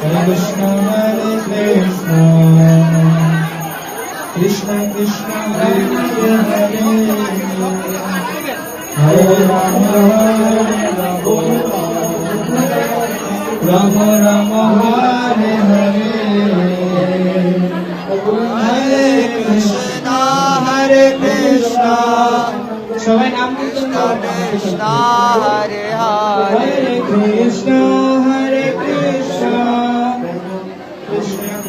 Hare Krishna, Hare Krishna, Krishna Krishna, Hare Hare, Hare Rama, Hare Rama, Rama Rama, Hare Hare, Hare Krishna, Hare Krishna, সবাই নাম কীর্তন করো। Krishna Hare Hare Hare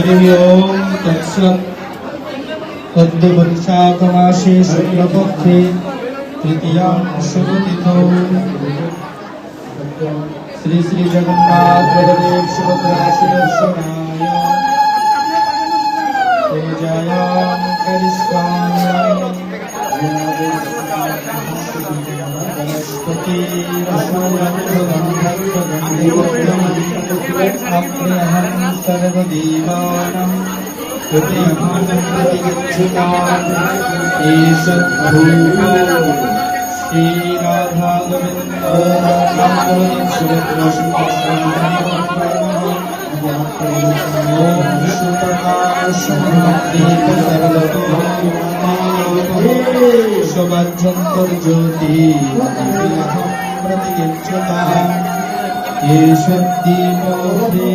Hari ओम तत्सत् पद्मवृक्षाकमाशे शुक्लपक्षे तृतीयाशुभतिथौ श्री श्री जगन्नाथ जगदेव सुभद्राशिदर्शनाय अप्रियहं सर्वदेवानं हृदयमानं प्रतिगच्छताम् ईषद्भूतो श्रीराधागोविन्दो सुभद्रन्तर्ज्योतिः প্রতিগচ্ছতা এষদ্দী মধ্যে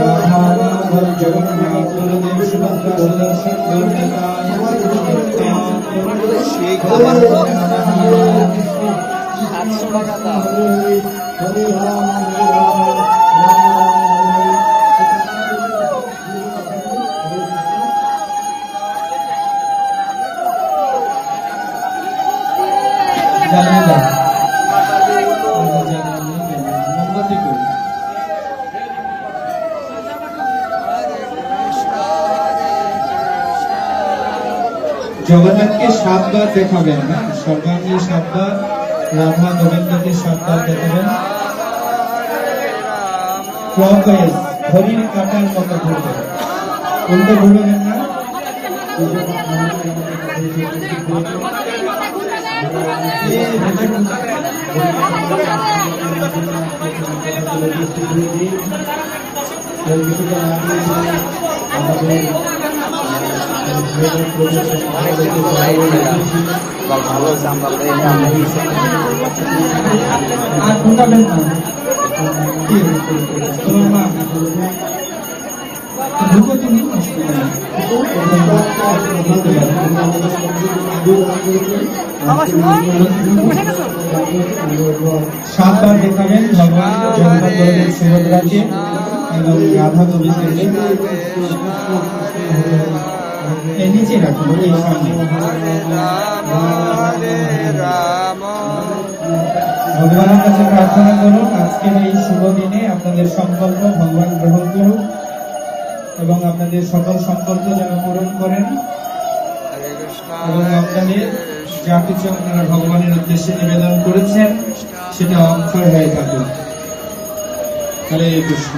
রাধামাধব জগন্নাথ সুভদ্রা সুদর্শন টাকা। দাও জানিয়ে জগন্নাথকে সাতবার দেখাবেন হ্যাঁ সর্বাঙ্গে সাতবার, রাধা গোবিন্দকে সাতবার দেখাবেন। ক্লকওয়াইজ কাটার মতো ঘুরবেন উল্টো ঘুরবেন না? ভালো হয়েছে আমরা আর না ঢুকো তুমি সাতবার দেখাবেন ভগবান জগন্নাথ সুভদ্রাকে এবং রাধা গোবিন্দকে নিচে সামনে ভগবানের কাছে প্রার্থনা করুন আজকের এই শুভ দিনে আপনাদের সংকল্প ভগবান গ্রহণ করুন এবং আপনাদের সকল সংকল্প যেন পূরণ করেন এবং আপনাদের যা কিছু আপনারা ভগবানের উদ্দেশ্যে নিবেদন করেছেন, সেটা অক্ষয় হয়ে থাকে হরে কৃষ্ণ।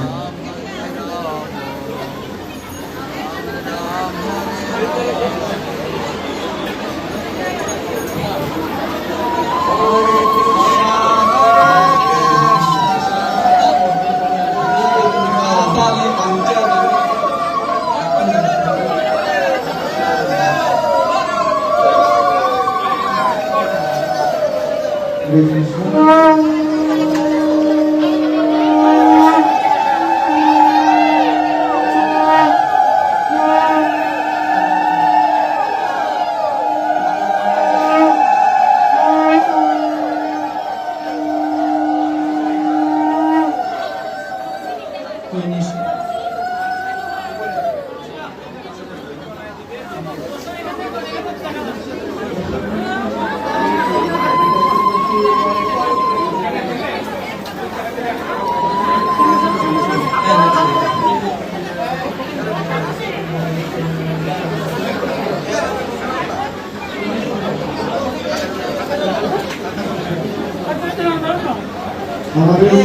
করবে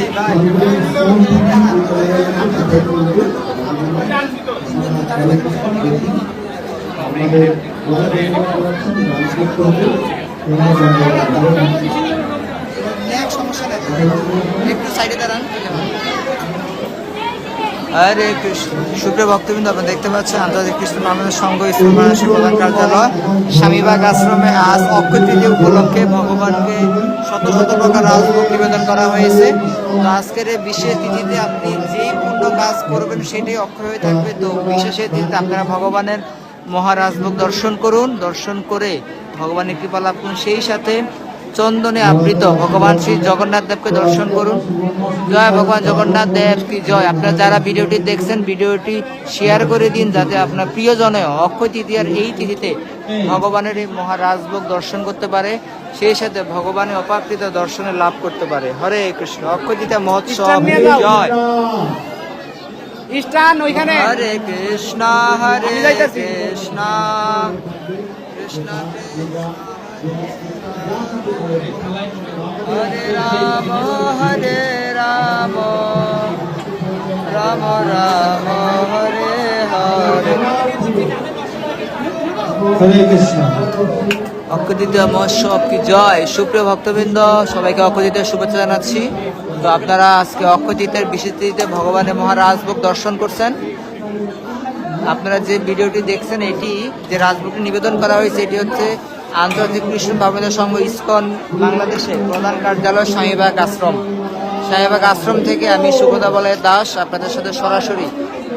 একটু সাইডে দাঁড়ান। হরে কৃষ্ণ। সুপ্রিয় ভক্তবৃন্দ, আপনারা দেখতে পাচ্ছেন আন্তর্জাতিক কৃষ্ণ মানবের সংঘ ইসলাম প্রধান কার্যালয়। স্বামীবাগ আশ্রমে আজ অক্ষয় তৃতীয় উপলক্ষে ভগবানকে শত শত প্রকার রাজভোগ নিবেদন করা হয়েছে। তো আজকের এই বিশেষ তিথিতে আপনি যেই পূর্ণ কাজ করবেন সেটাই অক্ষয় হয়ে থাকবে। তো বিশেষের তিথিতে আপনারা ভগবানের মহারাজভোগ দর্শন করুন। দর্শন করে ভগবানের কৃপা লাভ করুন। সেই সাথে চন্দনে আবৃত। ভগবান শ্রী জগন্নাথ দেবকে দর্শন করুন। জয় ভগবান জগন্নাথ দেব কি জয়। আপনারা যারা ভিডিওটি দেখছেন ভিডিওটি শেয়ার করে দিন যাতে আপনার প্রিয়জনে অক্ষয় তৃতীয়ার এই তিথিতে ভগবানের এই মহারাজভোগ দর্শন করতে পারে। সেই সাথে ভগবানের অপাকৃত দর্শনে লাভ করতে পারে। হরে কৃষ্ণ। অক্ষয় তৃতীয়া মহোৎসব জয়। ওইখানে। হরে কৃষ্ণ হরে যাইতাছি। কৃষ্ণ কৃষ্ণ। হরে রাম হরে রাম। রাম রাম হরে হরে। হরে কৃষ্ণ। মহোৎসব কি জয়? সুপ্রিয় ভক্তবৃন্দ সবাইকে অক্ষদিতের শুভেচ্ছা জানাচ্ছি। তো আপনারা আজকে অক্ষদিতের বিশেষ তিথিতে ভগবানের মহারাজভোগ দর্শন করছেন। আপনারা যে ভিডিওটি দেখছেন এটি যে রাজভোগটি নিবেদন করা হয়েছে এটি হচ্ছে আন্তর্জাতিক কৃষ্ণ ভাবনা সংঘ ইস্কন বাংলাদেশে প্রধান কার্যালয় শাহীবাগ আশ্রম। শাহীবাগ আশ্রম থেকে আমি সুখদা বলয় দাস, আপনাদের সাথে সরাসরি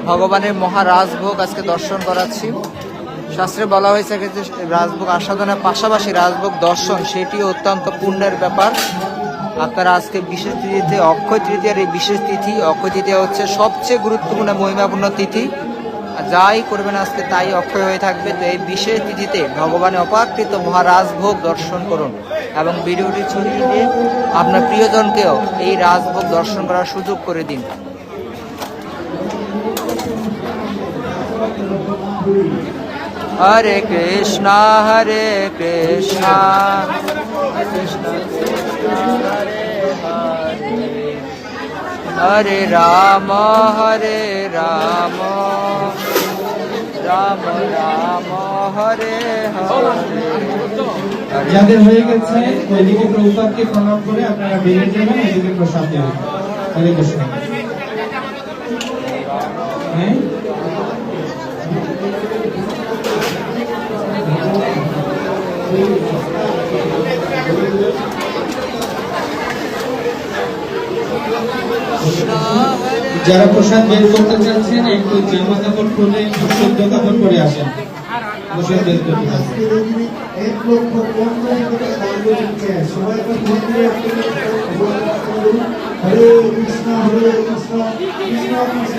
ভগবানের মহারাজভোগ আজকে দর্শন করাচ্ছি। শাস্ত্রে বলা হয়েছে যে রাজভোগ আস্বাদনের পাশাপাশি রাজভোগ দর্শন সেটি অত্যন্ত পুণ্যের ব্যাপার। আপনারা আজকে বিশেষ তিথিতে, অক্ষয় তৃতীয়ার এই বিশেষ তিথি, অক্ষয় তৃতীয়া হচ্ছে সবচেয়ে গুরুত্বপূর্ণ মহিমাপূর্ণ তিথি। যাই করবেন আজকে, তাই অক্ষয় হয়ে থাকবে। তো এই বিশেষ তিথিতে ভগবানের অপাকৃত মহারাজভোগ দর্শন করুন এবং ভিডিওটি ছড়িয়ে দিয়ে আপনার প্রিয়জনকেও এই রাজভোগ দর্শন করার সুযোগ করে দিন। হরে কৃষ্ণ হরে কৃষ্ণ। হরে রাম হরে রাম। রাম রাম হরে হরে যাদের হয়ে গেছে ওইদিকে প্রভুপাতকে প্রণাম করে আপনারা বেরিয়ে যাবেন এদিকে প্রসাদ দেবেন হরে কৃষ্ণ হ্যাঁ? যারা প্রসাদ বের করতে চাচ্ছেন, একটু জামা কাপড় পরে শুদ্ধ কাপড় পরে আসেন। হরে কৃষ্ণ কৃষ্ণ কৃষ্ণ